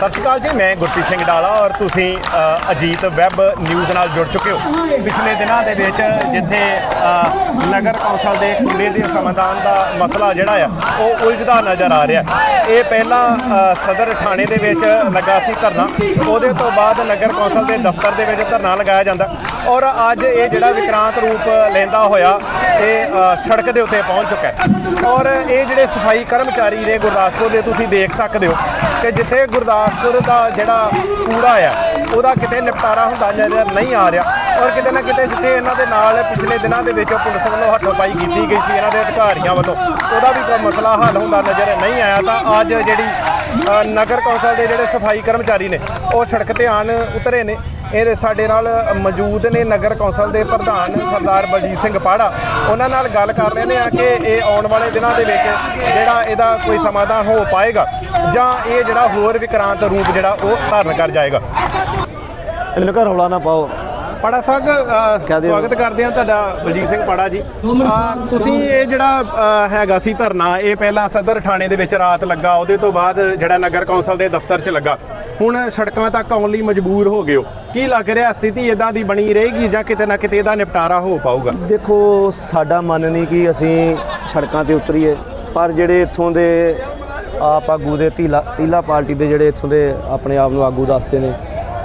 ਸਤਿ ਸ਼੍ਰੀ ਅਕਾਲ ਜੀ ਮੈਂ ਗੁਰਪ੍ਰੀਤ ਸਿੰਘ ਡਾਲਾ ਔਰ ਤੁਸੀਂ ਅ, ਅਜੀਤ ਵੈਬ ਨਿਊਜ਼ ਨਾਲ ਜੁੜ ਚੁੱਕੇ ਹੋ। ਪਿਛਲੇ ਦਿਨਾਂ ਦੇ ਵਿੱਚ ਜਿੱਥੇ ਅ, ਨਗਰ ਕੌਂਸਲ ਦੇ ਕੂੜੇ ਦੇ ਸਮਾਧਾਨ ਦਾ ਮਸਲਾ ਜਿਹੜਾ ਆ ਉਹ ਉਲਝਦਾ ਨਜ਼ਰ ਆ ਰਿਹਾ। ਇਹ ਪਹਿਲਾਂ ਅ, ਸਦਰ ਥਾਣੇ ਦੇ ਵਿੱਚ ਲੱਗਾ ਸੀ ਧਰਨਾ। ਉਹਦੇ ਤੋਂ ਬਾਅਦ ਨਗਰ ਕੌਂਸਲ ਦੇ ਦਫ਼ਤਰ ਦੇ ਵਿੱਚ ਧਰਨਾ ਲਗਾਇਆ ਜਾਂਦਾ। ਔਰ ਅੱਜ ਇਹ ਜਿਹੜਾ ਵਿਕਰਾਂਤ ਰੂਪ ਲੈਂਦਾ ਹੋਇਆ ਇਹ ਸੜਕ ਦੇ ਉੱਤੇ ਪਹੁੰਚ ਚੁੱਕਾ ਹੈ। ਔਰ ਇਹ ਜਿਹੜੇ ਸਫ਼ਾਈ ਕਰਮਚਾਰੀ ਨੇ ਗੁਰਦਾਸਪੁਰ ਦੇ, ਤੁਸੀਂ ਦੇਖ ਸਕਦੇ ਹੋ ਕਿ ਜਿੱਥੇ ਗੁਰਦਾਸਪੁਰ ਦਾ ਜਿਹੜਾ ਕੂੜਾ ਆ, ਉਹਦਾ ਕਿਤੇ ਨਿਪਟਾਰਾ ਹੁੰਦਾ ਨਜ਼ਰ ਨਹੀਂ ਆ ਰਿਹਾ। ਔਰ ਕਿਤੇ ਨਾ ਕਿਤੇ ਜਿੱਥੇ ਇਹਨਾਂ ਦੇ ਨਾਲ ਪਿਛਲੇ ਦਿਨਾਂ ਦੇ ਵਿੱਚ ਪੁਲਿਸ ਵੱਲੋਂ ਹੱਥੋਂਪਾਈ ਕੀਤੀ ਗਈ ਸੀ, ਇਹਨਾਂ ਦੇ ਅਧਿਕਾਰੀਆਂ ਵੱਲੋਂ, ਉਹਦਾ ਵੀ ਕੋਈ ਮਸਲਾ ਹੱਲ ਹੁੰਦਾ ਨਜ਼ਰ ਨਹੀਂ ਆਇਆ ਤਾਂ ਅੱਜ ਜਿਹੜੀ ਨਗਰ ਕੌਂਸਲ ਦੇ ਜਿਹੜੇ ਸਫ਼ਾਈ ਕਰਮਚਾਰੀ ਨੇ, ਉਹ ਸੜਕ ਤੇ ਆਣ ਉਤਰੇ ਨੇ। ਇਹਦੇ ਸਾਡੇ ਨਾਲ ਮੌਜੂਦ ਨੇ ਨਗਰ ਕੌਂਸਲ ਦੇ ਪ੍ਰਧਾਨ ਸਰਦਾਰ ਬਲਜੀਤ ਸਿੰਘ ਪਾੜਾ। ਉਹਨਾਂ ਨਾਲ ਗੱਲ ਕਰ ਲੈਂਦੇ ਆ ਕਿ ਇਹ ਆਉਣ ਵਾਲੇ ਦਿਨਾਂ ਦੇ ਵਿੱਚ ਜਿਹੜਾ ਇਹਦਾ ਕੋਈ ਸਮਾਧਾਨ ਹੋ ਪਾਏਗਾ ਜਾਂ ਇਹ ਜਿਹੜਾ ਹੋਰ ਵਿਕਰਾਂਤ ਰੂਪ ਜਿਹੜਾ ਉਹ ਧਾਰਨ ਕਰ ਜਾਏਗਾ। ਇਹਨਾਂ ਰੌਲਾ ਨਾ ਪਾਓ। ਪਾੜਾ ਸਾਹਿਬ ਅ। ਸਵਾਗਤ ਕਰਦੇ ਹਾਂ ਤੁਹਾਡਾ ਬਲਜੀਤ ਸਿੰਘ ਪਾੜਾ ਜੀ। ਅ, ਤੁਸੀਂ ਇਹ ਜਿਹੜਾ ਅ, ਹੈਗਾ ਸੀ ਧਰਨਾ ਇਹ ਪਹਿਲਾਂ ਸਦਰ ਥਾਣੇ ਦੇ ਵਿੱਚ ਰਾਤ ਲੱਗਾ ਉਹਦੇ ਤੋਂ ਬਾਅਦ ਜਿਹੜਾ ਨਗਰ ਕੌਂਸਲ ਦੇ ਦਫ਼ਤਰ 'ਚ ਲੱਗਾ। ਹੁਣ ਸੜਕਾਂ ਤੱਕ ਆਉਣ ਲਈ ਮਜਬੂਰ ਹੋ ਗਏ ਹੋ। ਕੀ ਲੱਗ ਰਿਹਾ ਸਥਿਤੀ ਇਦਾਂ ਦੀ ਬਣੀ ਰਹੇਗੀ ਜਾਂ ਕਿਤੇ ਨਾ ਕਿਤੇ ਇਹਦਾ ਨਿਪਟਾਰਾ ਹੋ ਪਾਊਗਾ? ਦੇਖੋ ਸਾਡਾ ਮਨ ਨਹੀਂ ਕਿ ਅਸੀਂ ਸੜਕਾਂ ਤੇ ਉਤਰੀਏ ਪਰ ਜਿਹੜੇ ਇੱਥੋਂ ਦੇ ਆਪ ਆਗੂ ਦੇ ਤੀਲਾ ਤੀਲਾ ਪਾਰਟੀ ਦੇ ਜਿਹੜੇ ਇੱਥੋਂ ਦੇ ਆਪਣੇ ਆਪ ਨੂੰ ਆਗੂ ਦੱਸਦੇ ਨੇ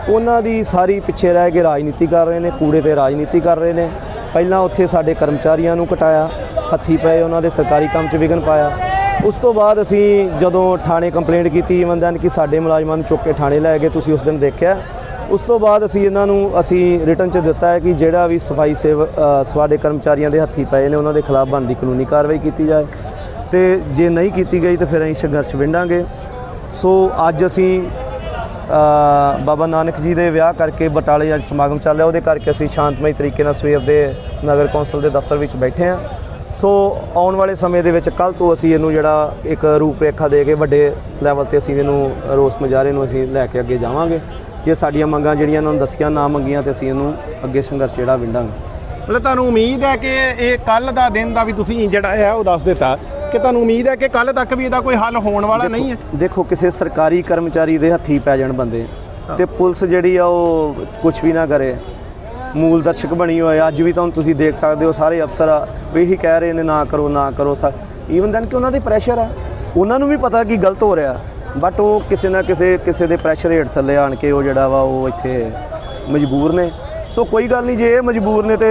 ਉਹਨਾਂ ਦੀ ਸਾਰੀ ਪਿੱਛੇ ਰਹਿ ਕੇ ਰਾਜਨੀਤੀ ਕਰ ਰਹੇ ਨੇ, ਕੂੜੇ ਤੇ ਰਾਜਨੀਤੀ ਕਰ ਰਹੇ ਨੇ। ਪਹਿਲਾਂ ਉੱਥੇ ਸਾਡੇ ਕਰਮਚਾਰੀਆਂ ਨੂੰ ਕਟਾਇਆ, ਹੱਥੀ ਪਏ ਉਹਨਾਂ ਦੇ ਸਰਕਾਰੀ ਕੰਮ 'ਚ ਵਿਘਨ ਪਾਇਆ। ਉਸ ਤੋਂ ਬਾਅਦ ਅਸੀਂ ਜਦੋਂ ਥਾਣੇ ਕੰਪਲੇਂਟ ਕੀਤੀ ਬੰਦਿਆਂ ਕਿ ਸਾਡੇ ਮੁਲਾਜ਼ਮਾਂ ਨੂੰ ਚੁੱਕ ਕੇ ਥਾਣੇ ਲੈ ਗਏ, ਤੁਸੀਂ ਉਸ ਦਿਨ ਦੇਖਿਆ। ਉਸ ਤੋਂ ਬਾਅਦ ਅਸੀਂ ਇਹਨਾਂ ਨੂੰ, ਅਸੀਂ ਰਿਟਰਨ 'ਚ ਦਿੱਤਾ ਹੈ ਕਿ ਜਿਹੜਾ ਵੀ ਸਫ਼ਾਈ ਸੇਵ ਸਾਡੇ ਕਰਮਚਾਰੀਆਂ ਦੇ ਹੱਥੀ ਪਏ ਨੇ, ਉਹਨਾਂ ਦੇ ਖਿਲਾਫ ਬਣਦੀ ਕਾਨੂੰਨੀ ਕਾਰਵਾਈ ਕੀਤੀ ਜਾਏ। ਤੇ ਜੇ ਨਹੀਂ ਕੀਤੀ ਗਈ ਤਾਂ ਫਿਰ ਅਸੀਂ ਸੰਘਰਸ਼ ਵਿੰਡਾਂਗੇ। ਸੋ ਅੱਜ ਅਸੀਂ ਬਾਬਾ ਨਾਨਕ ਜੀ ਦੇ ਵਿਆਹ ਕਰਕੇ ਬਟਾਲੇ ਅੱਜ ਸਮਾਗਮ ਚੱਲ ਰਿਹਾ। ਉਹਦੇ ਕਰਕੇ ਅਸੀਂ ਸ਼ਾਂਤਮਈ ਤਰੀਕੇ ਨਾਲ ਸਵੇਰ ਦੇ ਨਗਰ ਕੌਂਸਲ ਦੇ ਦਫ਼ਤਰ ਵਿੱਚ ਬੈਠੇ ਹਾਂ। ਸੋ ਆਉਣ ਵਾਲੇ ਸਮੇਂ ਦੇ ਵਿੱਚ ਕੱਲ ਤੋਂ ਅਸੀਂ ਇਹਨੂੰ ਜਿਹੜਾ ਇੱਕ ਰੂਪਰੇਖਾ ਦੇ ਕੇ ਵੱਡੇ ਲੈਵਲ ਤੇ ਅਸੀਂ ਇਹਨੂੰ ਰੋਸ ਮੁਜ਼ਾਹਰੇ ਨੂੰ ਅਸੀਂ ਲੈ ਕੇ ਅੱਗੇ ਜਾਵਾਂਗੇ। ਜੇ ਸਾਡੀਆਂ ਮੰਗਾਂ ਜਿਹੜੀਆਂ ਇਹਨਾਂ ਨੂੰ ਦੱਸੀਆਂ, ਨਾ ਮੰਗੀਆਂ ਤੇ ਅਸੀਂ ਇਹਨੂੰ ਅੱਗੇ ਸੰਘਰਸ਼ ਜਿਹੜਾ ਵਿੰਡਾਂਗੇ। ਮਤਲਬ ਤੁਹਾਨੂੰ ਉਮੀਦ ਹੈ ਕਿ ਇਹ ਕੱਲ ਦਾ ਦਿਨ ਦਾ ਵੀ ਤੁਸੀਂ ਜਿਹੜਾ ਹੈ ਉਹ ਦੱਸ ਦਿੱਤਾ। ਕਿ ਤੁਹਾਨੂੰ ਉਮੀਦ ਹੈ ਕਿ ਕੱਲ ਤੱਕ ਵੀ ਇਹਦਾ ਕੋਈ ਹੱਲ ਹੋਣ ਵਾਲਾ ਨਹੀਂ ਹੈ? ਦੇਖੋ ਕਿਸੇ ਸਰਕਾਰੀ ਕਰਮਚਾਰੀ ਦੇ ਹੱਥੀ ਪੈ ਜਾਣ ਬੰਦੇ ਤੇ ਪੁਲਿਸ ਜਿਹੜੀ ਆ ਉਹ ਕੁਝ ਵੀ ਨਾ ਕਰੇ। ਮੂਲ ਦਰਸ਼ਕ ਬਣੀ ਹੋਏ ਅੱਜ ਵੀ ਤਾਂ ਤੁਸੀਂ ਦੇਖ ਸਕਦੇ ਹੋ ਸਾਰੇ ਅਫਸਰ ਆ, ਵੀ ਇਹੀ ਕਹਿ ਰਹੇ ਨੇ ਨਾ ਕਰੋ ਨਾ ਕਰੋ ਈਵਨ ਦੈਨ ਕਿ ਉਹਨਾਂ ਦੇ ਪ੍ਰੈਸ਼ਰ ਆ। ਉਹਨਾਂ ਨੂੰ ਵੀ ਪਤਾ ਕਿ ਗਲਤ ਹੋ ਰਿਹਾ ਬਟ ਉਹ ਕਿਸੇ ਨਾ ਕਿਸੇ ਕਿਸੇ ਦੇ ਪ੍ਰੈਸ਼ਰ ਹੇਠ ਥੱਲੇ ਆਣ ਕੇ ਉਹ ਜਿਹੜਾ ਵਾ ਉਹ ਇੱਥੇ ਮਜਬੂਰ ਨੇ। ਸੋ ਕੋਈ ਗੱਲ ਨਹੀਂ ਜੇ ਇਹ ਮਜਬੂਰ ਨੇ ਤੇ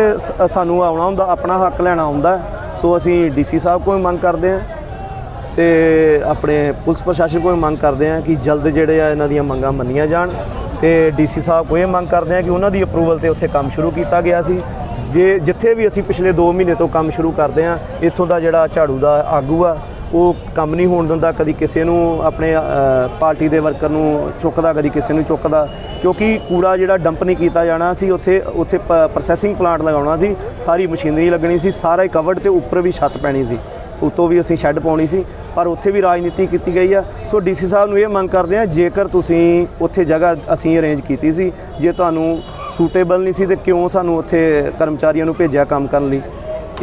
ਸਾਨੂੰ ਆਉਣਾ ਹੁੰਦਾ ਆਪਣਾ ਹੱਕ ਲੈਣਾ ਹੁੰਦਾ ਸੋ ਅਸੀਂ ਡੀਸੀ ਸਾਹਿਬ ਕੋਲ ਮੰਗ ਕਰਦੇ ਹਾਂ ਤੇ ਆਪਣੇ ਪੁਲਿਸ ਪ੍ਰਸ਼ਾਸਨ ਕੋਲ ਮੰਗ ਕਰਦੇ ਹਾਂ ਕਿ ਜਲਦ ਜਿਹੜੇ ਆ ਇਹਨਾਂ ਦੀਆਂ ਮੰਗਾਂ ਮੰਨੀਆਂ ਜਾਣ ਤੇ ਡੀਸੀ ਸਾਹਿਬ ਕੋਲ ਇਹ ਮੰਗ ਕਰਦੇ ਹਾਂ ਕਿ ਉਹਨਾਂ ਦੀ ਅਪਰੂਵਲ ਤੇ ਉੱਥੇ ਕੰਮ ਸ਼ੁਰੂ ਕੀਤਾ ਗਿਆ ਸੀ। ਜੇ ਜਿੱਥੇ ਵੀ ਅਸੀਂ ਪਿਛਲੇ 2 ਮਹੀਨੇ ਤੋਂ ਕੰਮ ਸ਼ੁਰੂ ਕਰਦੇ ਹਾਂ, ਇੱਥੋਂ ਦਾ ਜਿਹੜਾ ਝਾੜੂ ਦਾ ਆਗੂ ਆ ਉਹ ਕੰਮ ਨਹੀਂ ਹੋਣ ਦਿੰਦਾ, ਕਦੀ ਕਿਸੇ ਨੂੰ ਆਪਣੇ ਪਾਰਟੀ ਦੇ ਵਰਕਰ ਨੂੰ ਚੁੱਕਦਾ, ਕਦੀ ਕਿਸੇ ਨੂੰ ਚੁੱਕਦਾ। ਕਿਉਂਕਿ ਕੂੜਾ ਜਿਹੜਾ ਡੰਪ ਨਹੀਂ ਕੀਤਾ ਜਾਣਾ ਸੀ, ਉੱਥੇ ਉੱਥੇ ਪ੍ਰੋਸੈਸਿੰਗ ਪਲਾਂਟ ਲਗਾਉਣਾ ਸੀ, ਸਾਰੀ ਮਸ਼ੀਨਰੀ ਲੱਗਣੀ ਸੀ, ਸਾਰਾ ਕਵਰਡ ਤੇ ਉੱਪਰ ਵੀ ਛੱਤ ਪੈਣੀ ਸੀ। ਉਤੋਂ ਵੀ ਅਸੀਂ ਸ਼ੈੱਡ ਪਾਉਣੀ ਸੀ, ਪਰ ਉੱਥੇ ਵੀ ਰਾਜਨੀਤੀ ਕੀਤੀ ਗਈ ਆ। ਸੋ ਡੀਸੀ ਸਾਹਿਬ ਨੂੰ ਇਹ ਮੰਗ ਕਰਦੇ ਆ ਜੇਕਰ ਤੁਸੀਂ ਉੱਥੇ ਜਗ੍ਹਾ ਅਸੀਂ ਅਰੇਂਜ ਕੀਤੀ ਸੀ, ਜੇ ਤੁਹਾਨੂੰ ਸੂਟੇਬਲ ਨਹੀਂ ਸੀ ਤੇ ਕਿਉਂ ਸਾਨੂੰ ਉੱਥੇ ਕਰਮਚਾਰੀਆਂ ਨੂੰ ਭੇਜਿਆ ਕੰਮ ਕਰਨ ਲਈ?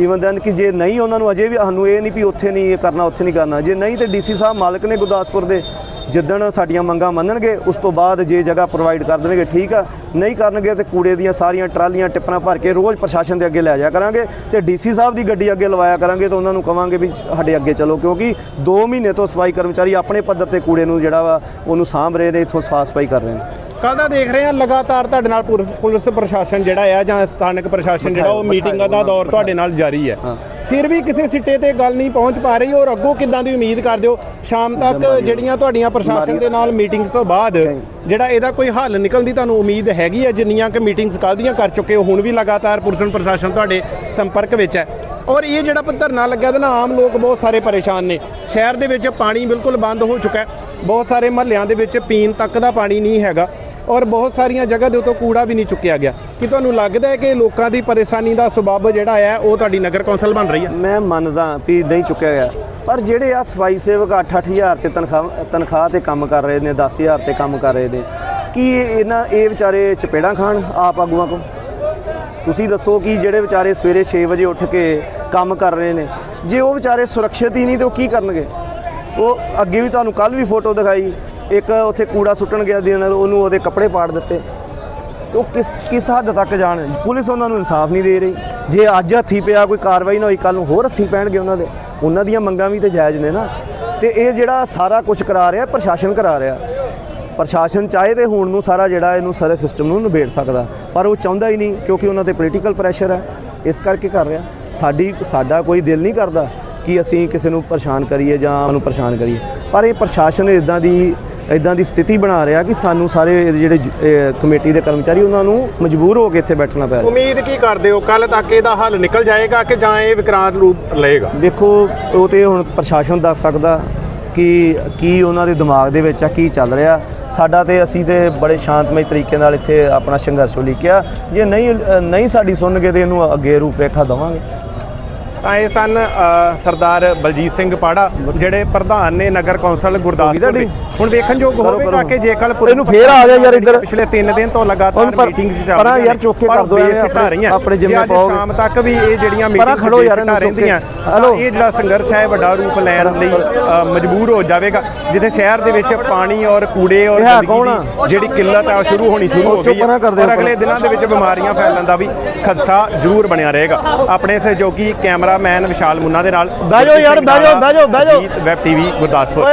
ਈਵਨ ਦੈਨ ਕਿ ਜੇ ਨਹੀਂ ਉਹਨਾਂ ਨੂੰ ਅਜੇ ਵੀ ਸਾਨੂੰ ਇਹ ਨਹੀਂ ਵੀ ਉੱਥੇ ਨਹੀਂ ਇਹ ਕਰਨਾ, ਉੱਥੇ ਨਹੀਂ ਕਰਨਾ। ਜੇ ਨਹੀਂ ਤੇ ਡੀਸੀ ਸਾਹਿਬ ਮਾਲਕ ਨੇ ਗੁਰਦਾਸਪੁਰ ਦੇ ਜਿੱਦਣ ਸਾਡੀਆਂ ਮੰਗਾਂ ਮੰਨਣਗੇ, ਉਸ ਤੋਂ ਬਾਅਦ ਜੇ ਜਗ੍ਹਾ ਪ੍ਰੋਵਾਈਡ ਕਰ ਦੇਣਗੇ, ਠੀਕ ਆ। ਨਹੀਂ ਕਰਨਗੇ ਤੇ ਕੂੜੇ ਦੀਆਂ ਸਾਰੀਆਂ ਟਰਾਲੀਆਂ ਟਿੱਪਣਾ ਭਰ ਕੇ ਰੋਜ਼ ਪ੍ਰਸ਼ਾਸਨ ਦੇ ਅੱਗੇ ਲੈ ਜਾਇਆ ਕਰਾਂਗੇ ਤੇ ਡੀਸੀ ਸਾਹਿਬ ਦੀ ਗੱਡੀ ਅੱਗੇ ਲਵਾਇਆ ਕਰਾਂਗੇ ਤਾਂ ਉਹਨਾਂ ਨੂੰ ਕਵਾਂਗੇ ਵੀ ਸਾਡੇ ਅੱਗੇ ਚਲੋ, ਕਿਉਂਕਿ 2 ਮਹੀਨੇ ਤੋਂ ਸਫ਼ਾਈ ਕਰਮਚਾਰੀ ਆਪਣੇ ਪੱਧਰ ਤੇ ਕੂੜੇ ਨੂੰ ਜਿਹੜਾ ਵਾ ਉਹਨੂੰ ਸਾਂਭ ਰਹੇ ਨੇ, ਇੱਥੋਂ ਸਾਫ਼ ਸਫ਼ਾਈ ਕਰ ਰਹੇ ਨੇ। ਕੱਲ੍ਹ ਦਾ ਦੇਖ ਰਹੇ ਹਾਂ ਲਗਾਤਾਰ ਤੁਹਾਡੇ ਨਾਲ ਪੁਲਿਸ- ਪੁਲਿਸ ਪ੍ਰਸ਼ਾਸਨ ਜਿਹੜਾ ਆ ਜਾਂ ਸਥਾਨਕ ਪ੍ਰਸ਼ਾਸਨ ਜਿਹੜਾ ਉਹ ਮੀਟਿੰਗਾਂ ਦਾ ਦੌਰ ਤੁਹਾਡੇ ਨਾਲ ਜਾਰੀ ਹੈ। ਫਿਰ ਵੀ ਕਿਸੇ ਸਿੱਟੇ ਤੇ ਗੱਲ ਨਹੀਂ ਪਹੁੰਚ ਪਾ ਰਹੀ ਔਰ ਅੱਗੋਂ ਕਿੱਦਾਂ ਦੀ ਉਮੀਦ ਕਰਦੇ ਹੋ? ਸ਼ਾਮ ਤੱਕ ਜਿਹੜੀਆਂ ਤੁਹਾਡੀਆਂ ਪ੍ਰਸ਼ਾਸਨ ਦੇ ਨਾਲ ਮੀਟਿੰਗਸ ਤੋਂ ਬਾਅਦ ਜਿਹੜਾ ਇਹਦਾ ਕੋਈ ਹੱਲ ਨਿਕਲਣ ਦੀ ਤੁਹਾਨੂੰ ਉਮੀਦ ਹੈਗੀ ਹੈ ਜਿੰਨੀਆਂ ਕਿ ਮੀਟਿੰਗਸ ਕੱਲ੍ਹ ਦੀਆਂ ਕਰ ਚੁੱਕੇ ਹੋ ਹੁਣ ਵੀ ਲਗਾਤਾਰ ਪੁਲਿਸ ਪ੍ਰਸ਼ਾਸਨ ਤੁਹਾਡੇ ਸੰਪਰਕ ਵਿੱਚ ਹੈ। ਔਰ ਇਹ ਜਿਹੜਾ ਧਰਨਾ ਲੱਗਿਆ ਇਹਦੇ ਨਾਲ ਆਮ ਲੋਕ ਬਹੁਤ ਸਾਰੇ ਪਰੇਸ਼ਾਨ ਨੇ। ਸ਼ਹਿਰ ਦੇ ਵਿੱਚ ਪਾਣੀ ਬਿਲਕੁਲ ਬੰਦ ਹੋ ਚੁੱਕਾ ਹੈ। ਬਹੁਤ ਸਾਰੇ ਮਹੱਲਿਆਂ ਦੇ ਵਿੱਚ ਪੀਣ ਤੱਕ ਦਾ ਪਾਣੀ ਨਹੀਂ ਹੈਗਾ। ਔਰ ਬਹੁਤ ਸਾਰੀਆਂ ਜਗ੍ਹਾ ਦੇ ਉੱਤੋਂ ਕੂੜਾ ਵੀ ਨਹੀਂ ਚੁੱਕਿਆ ਗਿਆ। ਕਿ ਤੁਹਾਨੂੰ ਲੱਗਦਾ ਹੈ ਕਿ ਲੋਕਾਂ ਦੀ ਪਰੇਸ਼ਾਨੀ ਦਾ ਸਬਬ ਜਿਹੜਾ ਹੈ, ਉਹ ਤੁਹਾਡੀ ਨਗਰ ਕੌਂਸਲ ਬਣ ਰਹੀ ਹੈ? ਮੈਂ ਮੰਨਦਾ ਵੀ ਨਹੀਂ ਚੁੱਕਿਆ ਗਿਆ। ਪਰ ਜਿਹੜੇ ਆ ਸਫ਼ਾਈ ਸੇਵਕ 8-8000 ਤੇ ਤਨਖਾਹ ਤਨਖਾਹ ਤੇ ਕੰਮ ਕਰ ਰਹੇ ਨੇ 10000 ਤੇ ਕੰਮ ਕਰ ਰਹੇ ਨੇ, ਕੀ ਇਹਨਾਂ, ਇਹ ਵਿਚਾਰੇ ਚਪੇੜਾਂ ਖਾਣ ਆਪ ਆਗੂਆਂ ਕੋ ਤੁਸੀਂ ਦੱਸੋ ਕਿ ਜਿਹੜੇ ਵਿਚਾਰੇ ਸਵੇਰੇ 6 ਵਜੇ ਉੱਠ ਕੇ ਕੰਮ ਕਰ ਰਹੇ ਨੇ, ਜੇ ਉਹ ਵਿਚਾਰੇ ਸੁਰੱਖਿਅਤ ਹੀ ਨਹੀਂ ਤੇ ਉਹ ਕੀ ਕਰਨਗੇ? ਉਹ ਅੱਗੇ ਵੀ ਤੁਹਾਨੂੰ ਕੱਲ ਵੀ ਫੋਟੋ ਦਿਖਾਈ ਇੱਕ ਉੱਥੇ ਕੂੜਾ ਸੁੱਟਣ ਗਿਆ ਦਿਨ ਉਹਨੂੰ ਉਹਦੇ ਕੱਪੜੇ ਪਾੜ ਦਿੱਤੇ। ਤੇ ਉਹ ਕਿਸ ਕਿਸ ਹੱਦ ਤੱਕ ਜਾਣ, ਪੁਲਿਸ ਉਹਨਾਂ ਨੂੰ ਇਨਸਾਫ ਨਹੀਂ ਦੇ ਰਹੀ। ਜੇ ਅੱਜ ਹੱਥੀ ਪਿਆ ਕੋਈ ਕਾਰਵਾਈ ਨਾ ਹੋਈ ਕੱਲ ਨੂੰ ਹੋਰ ਹੱਥੀ ਪੈਣਗੇ ਉਹਨਾਂ ਦੇ। ਉਹਨਾਂ ਦੀਆਂ ਮੰਗਾਂ ਵੀ ਤੇ ਜਾਇਜ਼ ਨੇ ਨਾ। ਤੇ ਇਹ ਜਿਹੜਾ ਸਾਰਾ ਕੁਝ ਕਰਾ ਰਿਹਾ, ਪ੍ਰਸ਼ਾਸਨ ਕਰਾ ਰਿਹਾ। ਪ੍ਰਸ਼ਾਸਨ ਚਾਹੇ ਤੇ ਹੁਣ ਨੂੰ ਸਾਰਾ ਜਿਹੜਾ ਇਹਨੂੰ ਸਾਰੇ ਸਿਸਟਮ ਨੂੰ ਨਿਬੇੜ ਸਕਦਾ, ਪਰ ਉਹ ਚਾਹੁੰਦਾ ਹੀ ਨਹੀਂ, ਕਿਉਂਕਿ ਉਹਨਾਂ ਤੇ ਪੋਲੀਟੀਕਲ ਪ੍ਰੈਸ਼ਰ ਹੈ। ਇਸ ਕਰਕੇ ਕਰ ਰਿਹਾ। ਸਾਡੀ, ਸਾਡਾ ਕੋਈ ਦਿਲ ਨਹੀਂ ਕਰਦਾ ਕਿ ਅਸੀਂ ਕਿਸੇ ਨੂੰ ਪਰੇਸ਼ਾਨ ਕਰੀਏ ਜਾਂ ਉਹਨੂੰ ਪਰੇਸ਼ਾਨ ਕਰੀਏ। ਪਰ ਇਹ ਪ੍ਰਸ਼ਾਸਨ ਇਦਾਂ ਦੀ ਇਦਾਂ ਦੀ ਸਥਿਤੀ ਬਣਾ ਰਿਹਾ ਕਿ ਸਾਨੂੰ ਸਾਰੇ ਜਿਹੜੇ ਕਮੇਟੀ ਦੇ ਕਰਮਚਾਰੀ ਉਹਨਾਂ ਨੂੰ ਮਜਬੂਰ ਹੋ ਕੇ ਇੱਥੇ ਬੈਠਣਾ ਪੈ ਰਿਹਾ। ਉਮੀਦ ਕੀ ਕਰਦੇ ਹੋ? ਕੱਲ ਤੱਕ ਇਹਦਾ ਹੱਲ ਨਿਕਲ ਜਾਏਗਾ ਕਿ ਜਾਂ ਇਹ ਵਿਕਰਾਂਤ ਰੂਪ ਲਏਗਾ? ਦੇਖੋ ਉਹ ਤੇ ਹੁਣ ਪ੍ਰਸ਼ਾਸਨ ਦੱਸ ਸਕਦਾ ਕਿ ਕੀ ਉਹਨਾਂ ਦੇ ਦਿਮਾਗ ਦੇ ਵਿੱਚ ਆ ਕੀ ਚੱਲ ਰਿਹਾ। ਸਾਡਾ ਤੇ ਅਸੀਂ ਤੇ ਬੜੇ ਸ਼ਾਂਤਮਈ ਤਰੀਕੇ ਨਾਲ ਇੱਥੇ ਆਪਣਾ ਸੰਘਰਸ਼ ਉਲੀਕਿਆ। ਜੇ ਨਹੀਂ ਨਹੀਂ ਸਾਡੀ ਸੁਣਨਗੇ ਤੇ ਇਹਨੂੰ ਅੱਗੇ ਰੂਪਰੇਖਾ ਦੇਵਾਂਗੇ। ਤਾਂ ਇਹ ਸਨ ਸਰਦਾਰ ਬਲਜੀਤ ਸਿੰਘ ਪਾੜਾ ਜਿਹੜੇ ਪ੍ਰਧਾਨ ਨੇ ਨਗਰ ਕੌਂਸਲ ਗੁਰਦਾਸਪੁਰ ਦੇ? ਹੁਣ ਵੇਖਣਯੋਗ ਕਰੋ, ਹੋਵੇਗਾ। ਕਿ ਜੇ ਕੱਲ ਇਹਨੂੰ ਫੇਰ ਆ ਜਾ ਯਾਰ ਇੱਧਰ। ਪਿਛਲੇ 3 ਦਿਨ ਤੋਂ ਲਗਾਤਾਰ ਪਰ- ਮੀਟਿੰਗਸ ਚੱਲ ਪਰਾਂ ਰਹੀਆਂ ਯਾਰ ਨੇ, ਚੁੱਕ ਕੇ ਪਰ ਕਰ ਐਵੇਂ ਬੇਸਿੱਟਾ ਆਪਣੇ- ਰਹੀਆਂ ਆਪਣੇ ਜੇ ਜਿੰਮੇ ਪਾਓਗੇ। ਸ਼ਾਮ ਤੱਕ ਵੀ ਇਹ ਜਿਹੜੀਆਂ ਪਰਾਂ ਮੀਟਿੰਗਸ ਖੜੋ ਯਾਰ ਰਹਿੰਦੀਆਂ। ਇਹ ਜਿਹੜਾ ਸੰਘਰਸ਼ ਹੈ ਵੱਡਾ ਰੂਪ ਲੈਣ ਲਈ ਮਜਬੂਰ ਹੋ ਜਾਵੇਗਾ ਜਿੱਥੇ ਸ਼ਹਿਰ ਦੇ ਵਿੱਚ ਪਾਣੀ ਔਰ ਕੂੜੇ ਔਰ ਗੰਦਗੀ ਆ? ਦੀ ਜਿਹੜੀ ਕਿੱਲਤ ਉਹ ਸ਼ੁਰੂ ਹੋਣੀ ਸ਼ੁਰੂ ਹੋ ਗਈ ਹੈ ਅਗਲੇ ਪਰਾਂ। ਦਿਨਾਂ ਦੇ ਵਿੱਚ ਬਿਮਾਰੀਆਂ ਫੈਲਣ ਦਾ ਵੀ ਖਦਸ਼ਾ ਜ਼ਰੂਰ ਬਣਿਆ ਰਹੇਗਾ ਆਪਣੇ ਸਹਿਯੋਗੀ ਕੈਮਰਾਮੈਨ ਵਿਸ਼ਾਲ ਮੁੰਨਾ ਦੇ ਨਾਲ ਬਹਿ ਜਾਓ ਯਾਰ, ਬਹਿ ਜਾਓ, ਬਹਿ ਜਾਓ, ਬਹਿ ਜਾਓ। Web TV Gurdaspur